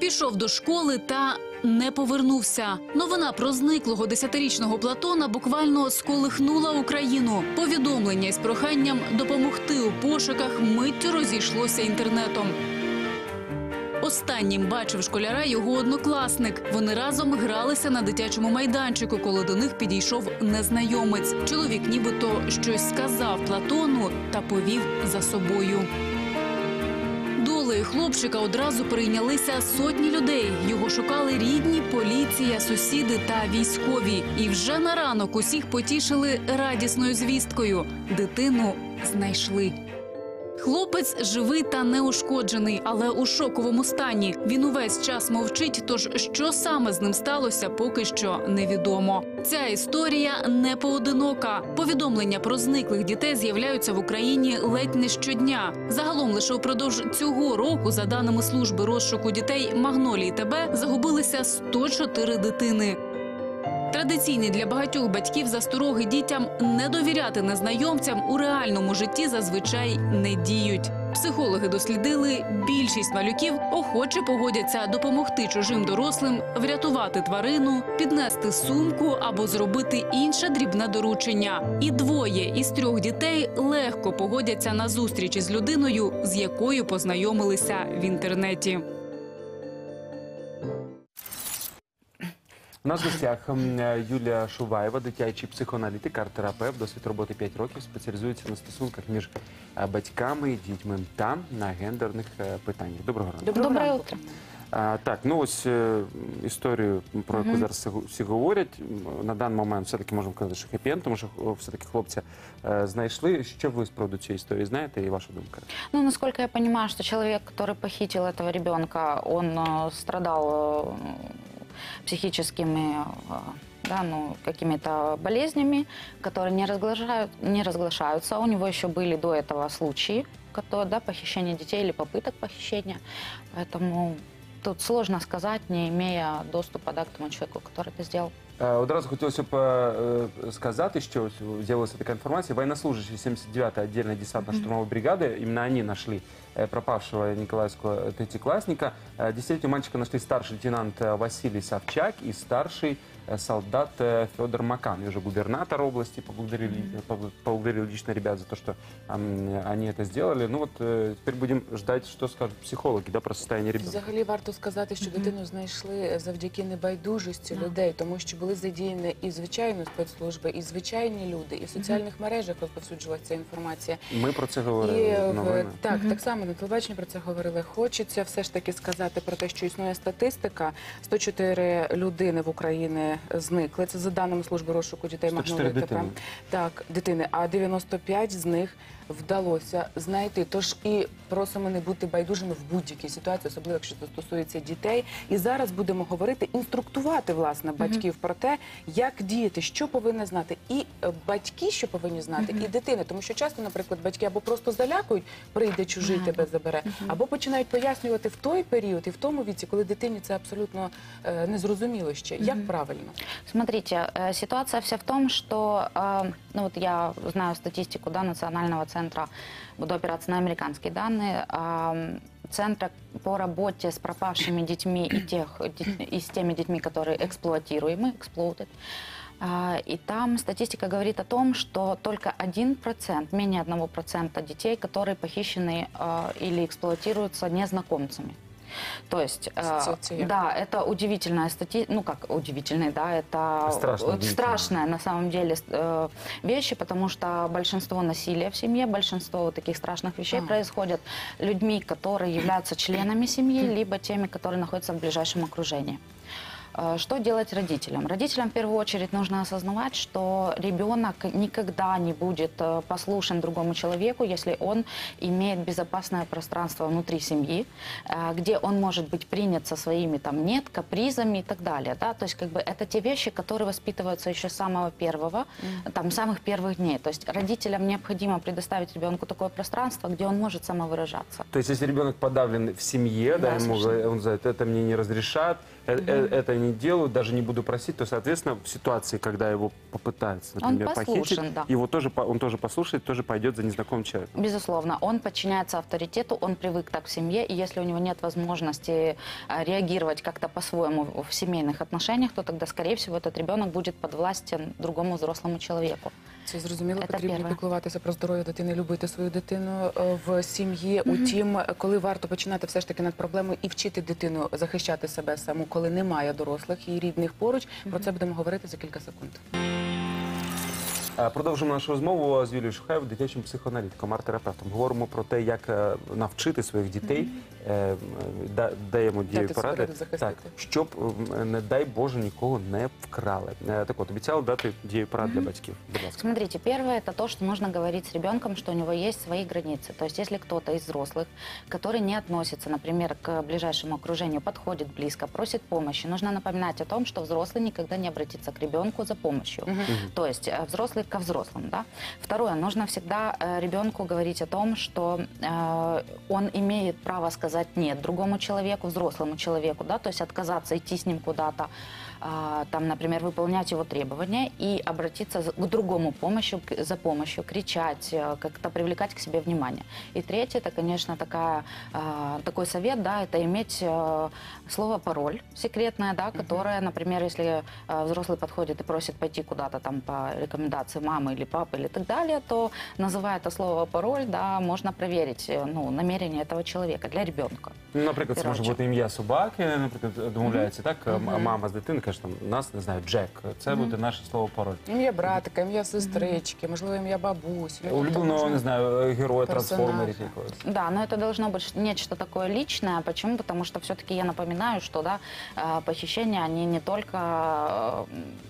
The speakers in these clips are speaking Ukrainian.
Пішов до школи та не повернувся. Новина про зниклого десятирічного Платона буквально сколихнула Україну. Повідомлення із проханням допомогти у пошуках миттю розійшлося інтернетом. Останнім бачив школяра його однокласник. Вони разом гралися на дитячому майданчику, коли до них підійшов незнайомець. Чоловік нібито щось сказав Платону та повів за собою. Хлопчика одразу прийнялися сотні людей. Його шукали рідні, поліція, сусіди та військові. І вже на ранок усіх потішили радісною звісткою. Дитину знайшли. Хлопець живий та неушкоджений, але у шоковому стані. Він увесь час мовчить. Тож що саме з ним сталося, поки що невідомо. Ця історія не поодинока. Повідомлення про зниклих дітей з'являються в Україні ледь не щодня. Загалом лише упродовж цього року, за даними служби розшуку дітей Магнолії ТБ, загубилися 104 дитини. Традиційні для багатьох батьків застороги дітям не довіряти незнайомцям у реальному житті зазвичай не діють. Психологи дослідили, більшість малюків охоче погодяться допомогти чужим дорослим врятувати тварину, піднести сумку або зробити інше дрібне доручення. І двоє із трьох дітей легко погодяться на зустрічі з людиною, з якою познайомилися в інтернеті. У нас в гостях м, е, Юлія Шуваєва, дитячий психоаналітик, арт-терапевт, досвід роботи 5 років, спеціалізується на стосунках між е, батьками і дітьми та на гендерних е, питаннях. Доброго ранку. Доброе утро. А, так, ну ось е, історію, про яку зараз всі, всі говорять. м, На даний момент все-таки можемо казати, що хеппі-енд, тому що о, все-таки хлопця е, знайшли. Що ви з приводу цієї історії знаєте і ваша думка? Ну, насколько я понимаю, что человек, который похитил этого ребенка, он э, страдал э, психическими э, да, ну, какими-то болезнями, которые не, разглашают, не разглашаются. У него еще были до этого случаи, которые, да, похищения детей или попыток похищения. Поэтому тут сложно сказать, не имея доступа да, к тому человеку, который это сделал. Е, Одразу хотілося б е, е, сказати, що ось з'явилася така інформація. Военнослужащие 79-й отдельной десантно-штурмовой бригады, именно они нашли э, пропавшего николаевского третьеклассника. Э, Десятилетнего мальчика нашли старший лейтенант э, Василий Савчак и старший э, солдат э, Федор Макан. И уже губернатор области поблагодарили, побл- поблагодарил лично ребят за то, что ам, они это сделали. Ну вот э, теперь будем ждать, что скажут психологи да, про состояние ребенка. Взагалі варто сказати, що дитину знайшли завдяки небайдужості людей, тому що були задіяні і звичайні спецслужби, і звичайні люди, і в соціальних мережах розповсюджувалася ця інформація. Ми про це говорили в в новинах. так, так само на телебаченні про це говорили. Хочеться все ж таки сказати про те, що існує статистика. 104 людини в Україні зникли. Це за даними служби розшуку дітей 104 Магнолії Так, дитини, а 95 з них вдалося знайти. Тож і просимо не бути байдужими в будь-якій ситуації, особливо якщо це стосується дітей. І зараз будемо говорити, інструктувати власне батьків про те, як діяти, що повинні знати, і е, батьки, що повинні знати, і дитини. Тому що часто, наприклад, батьки або просто залякують, прийде чужий тебе забере, або починають пояснювати в той період і в тому віці, коли дитині це абсолютно е, незрозуміло ще. Як правильно? Смотрите, э, ситуация вся в том, что, э, ну вот я знаю статистику да, Национального центра, буду опираться на американские данные, э, Центра по работе с пропавшими детьми и, тех, и с теми детьми, которые эксплуатируемы, exploited. А, И там статистика говорит о том, что только 1%, менее 1% детей, которые похищены э, или эксплуатируются незнакомцами. То есть, э, Це- це як? да, это удивительная статистика, ну как удивительная, да, это Страшно вот удивительно. страшная на самом деле э, вещи, потому что большинство насилия в семье, большинство вот таких страшных вещей А. происходят людьми, которые являются членами семьи, либо теми, которые находятся в ближайшем окружении. Э, Что делать родителям? Родителям в первую очередь нужно осознавать, что ребенок никогда не будет э, послушен другому человеку, если он имеет безопасное пространство внутри семьи, э, где он может быть принят со своими там нет, капризами и так далее. Да? То есть как бы это те вещи, которые воспитываются еще с самого первого, там самых первых дней. То есть родителям необходимо предоставить ребенку такое пространство, где он может самовыражаться. То есть, если ребенок подавлен в семье, да, Да, ему он говорит, это мне не разрешат, э, э, это не делаю, даже не буду просить, то, соответственно, в ситуации, когда его попытаются, Он например, похитить, послушен, да. его тоже, по- он тоже послушает, тоже пойдет за незнакомым человеком. Безусловно, он подчиняется авторитету, он привык так в семье, и если у него нет возможности а, реагировать как-то по-своему в семейных отношениях, то тогда, скорее всего, этот ребенок будет подвластен другому взрослому человеку. Це зрозуміло, Це потрібно перше. піклуватися про здоров'я дитини, любити свою дитину е, в сім'ї. Утім, коли варто починати все ж таки над проблемою і вчити дитину захищати себе саму, коли немає дорослих і рідних поруч. Про це будемо говорити за кілька секунд. Е, Продовжимо нашу розмову з Юлією Шухаєв, дитячим психоаналітиком, арт-терапевтом. Говоримо про те, як е, навчити своїх дітей, е, е, да- даємо дієві Дати поради, себе захистити. так, щоб, е, не дай Боже, нікого не вкрали. Е, Так от, обіцяли дати дієві поради для батьків. Будь ласка. Смотрите, первое это то, что нужно говорить с ребенком, что у него есть свои границы. То есть, если кто-то из взрослых, который не относится, например, к ближайшему окружению, подходит близко, просит помощи, нужно напоминать о том, что взрослый никогда не обратится к ребенку за помощью. То есть э, взрослый ко взрослым, да. Второе, нужно всегда э, ребенку говорить о том, что э, он имеет право сказать нет другому человеку, взрослому человеку, да, то есть отказаться идти с ним куда-то, а, там, например, выполнять его требования и обратиться за- к другому помощью, к- за помощью, кричать, э, как-то привлекать к себе внимание. И третье, это, конечно, такая, а, такой совет, да, это иметь э, слово пароль секретное, да, которое, например, если э, взрослый подходит и просит пойти куда-то там по рекомендации мамы или папы или так далее, то называя это слово пароль, да, можно проверить э, ну, намерение этого человека для ребенка. Ну, Наприклад, це може Коротше. бути ім'я собаки, наприклад, домовляється, так? М- Мама з дитини каже, там, нас, не знаю, Джек. Це буде наше слово пароль. Ім'я братика, ім'я сестрички, можливо, ім'я бабусі. Ну, тобто Улюбленого, можна- не знаю, героя Персонажа. трансформерів якогось. Да, но это должно быть нечто такое личное. Почему? Потому что все-таки я напоминаю, что да, э, похищения, они не только э,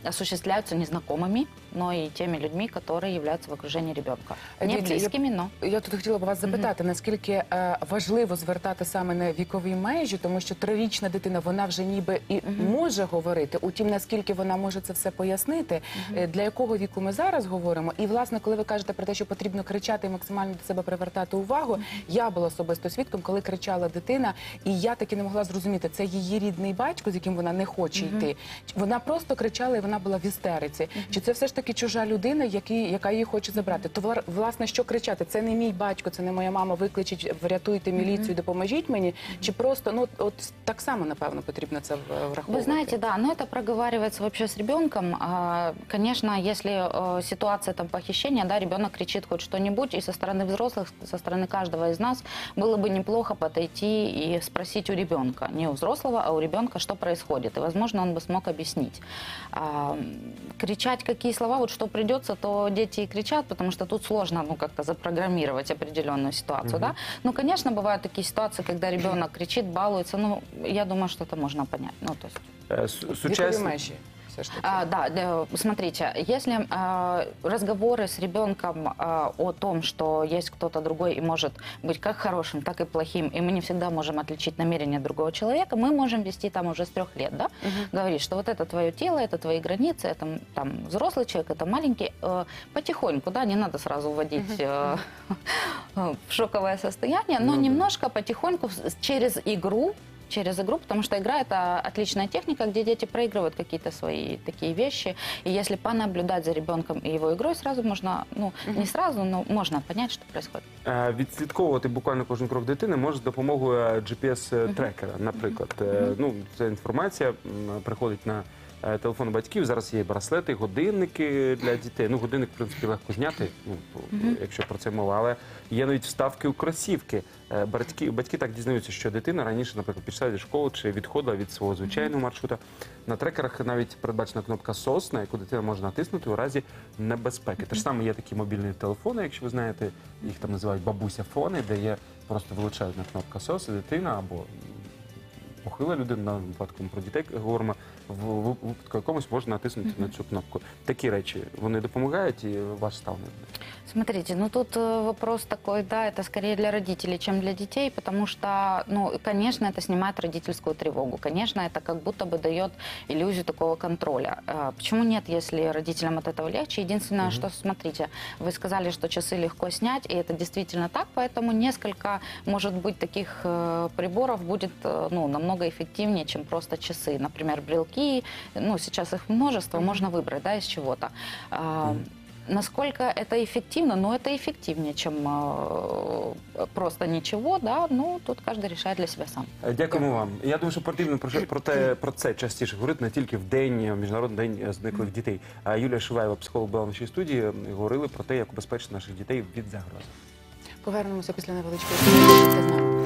осуществляются незнакомыми, но и теми людьми, которые являются в окружении ребенка. Не Лилия, я- близкими, но... Я тут хотіла б вас запитати, наскільки е, важливо звертати саме на вікові межі, тому що трирічна дитина вона вже ніби і може говорити. Утім, наскільки вона може це все пояснити, е, для якого віку ми зараз говоримо. І власне, коли ви кажете про те, що потрібно кричати і максимально до себе привертати увагу, я була особисто свідком, коли кричала дитина, і я таки не могла зрозуміти, це її рідний батько, з яким вона не хоче йти. Вона просто кричала, і вона була в істериці. Чи це все ж таки чужа людина, який, яка її хоче забрати? То власне, що кричати? Це не мій батько, це не моя мама. Викличіть, врятуйте міліцію, допоможіть мені. Чи просто ну от так само напевно потрібно це враховувати? Вы знаете, да, но это проговаривается вообще с ребенком. А, Конечно, если э, ситуация там похищения, да, ребенок кричит хоть что-нибудь, и со стороны взрослых, со стороны каждого из нас было бы неплохо подойти и спросить у ребенка, не у взрослого, а у ребенка, что происходит. И, возможно, он бы смог объяснить. А, кричать какие слова, вот что придется, то дети и кричат, потому что тут сложно, ну, как-то запрограммировать определенную ситуацию, да. Ну, конечно, бывают такие ситуации, когда ребенок кричит, балуется, ну, я думаю, что это можно понять. Ну, то есть... Е, су- Вікові Сучасні, межі. Все ж таки. А, да, да, смотрите, если а, разговоры с ребенком а, о том, что есть кто-то другой и может быть как хорошим, так и плохим, и мы не всегда можем отличить намерение другого человека, мы можем вести там уже с трех лет, да, говорить, что вот это твое тело, это твои границы, это м, там взрослый человек, это маленький, э, потихоньку, да, не надо сразу вводить э, в шоковое состояние, но Ну да. немножко потихоньку с- через игру через игру, потому что игра это отличная техника, где дети проигрывают какие-то свои такие вещи. И если понаблюдать за ребенком и его игрой, сразу можно, ну, не сразу, но можно понять, что происходит. Е, Відслідковувати буквально кожен крок дитини може з допомогою е, GPS-трекера. Наприклад, Е, ну ця інформація м, приходить на е, телефон батьків. Зараз є браслети, годинники для дітей. Ну, годинник, в принципі, легко зняти, ну, якщо про це мова, але є навіть вставки у кросівки. Е, Батьки, батьки так дізнаються, що дитина раніше, наприклад, пішла зі школи чи відходила від свого звичайного маршрута. На трекерах навіть передбачена кнопка SOS, на яку дитина може натиснути у разі небезпеки. Те ж саме є такі мобільні телефони, якщо ви знаєте, їх там називають бабуся-фони, де є просто величезна кнопка SOS, і дитина або похила людина, на випадку ми про дітей говоримо, в в- випадку якомусь можна натиснути на цю кнопку. Такі речі вони допомагають і ваш ставлення. Смотрите, ну тут э, вопрос такой, да, это скорее для родителей, чем для детей, потому что, ну, конечно, это снимает родительскую тревогу. Конечно, это как будто бы дает иллюзию такого контроля. Э, Почему нет, если родителям от этого легче? Единственное, что, смотрите, вы сказали, что часы легко снять, и это действительно так, поэтому несколько, может быть, таких э, приборов будет, э, ну, намного намного эффективнее, чем просто часы. Например, брелки, ну, сейчас их множество, можно выбрать, да, из чего-то. А, Насколько это эффективно? Ну, это эффективнее, чем э, просто ничего, да, ну, тут каждый решает для себя сам. Е, Дякуємо вам. Я думаю, що потрібно про, що- про, те, про це частіше говорити не тільки в день е, міжнародний день е, зниклих дітей. А Юлія Шуваєва, психолог, була в нашій студії. м, і Говорили про те, як убезпечити наших дітей від загрози. Повернемося після невеличкої. Залишайтеся з нами.